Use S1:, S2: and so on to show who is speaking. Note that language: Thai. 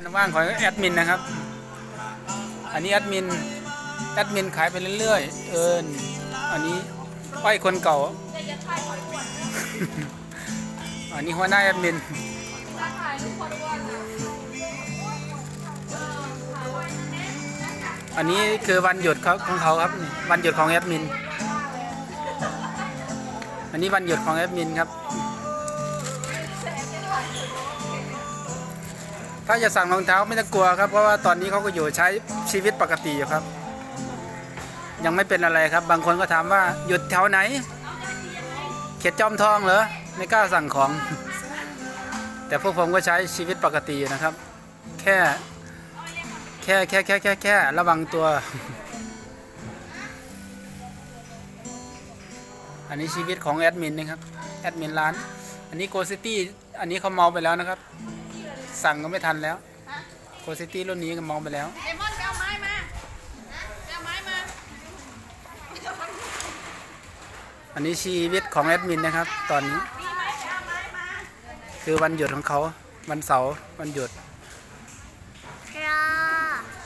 S1: วันว่างของแอดมินนะครับ อันนี้แอดมิน แอดมินขายไปเรื่อยๆ เอินอันนี้อ้อยคนเก่า อันนี้หัวหน้าแอดมินอันนี้คือวันหยุดเขาของเขาครับ วันหยุดของแอดมิน อันนี้วันหยุดของแอดมินครับ ถ้าจะสั่งรองเท้าไม่ต้องกลัวครับ เพราะว่าตอนนี้เขาก็อยู่ใช้ชีวิตปกติอยู่ครับ ยังไม่เป็นอะไรครับ บางคนก็ถามว่าหยุดแถวไหน เขตจอมทองเหรอไม่กล้าสั่งของ แต่พวกผมก็ใช้ชีวิตปกติอยู่นะครับ แค่แค่แค่แค่แค่แค่ระวังตัว อันนี้ชีวิตของแอดมินนะครับ แอดมินร้าน อันนี้โกซิตี้ อันนี้เขาเมาไปแล้วนะครับ สั่งก็ไม่ทันแล้วโกซิตี้รุ่นนี้ก็เมาไปแล้ว
S2: เลมอนไปเอาไม้มาไปเอาไม้มา
S1: อันนี้ชีวิตของแอดมินนะครับ ตอนนี้
S2: มีไม้ไปเอาไม้มา
S1: คือวันหยุดของเขา วันเสาร์วันหยุด
S2: เ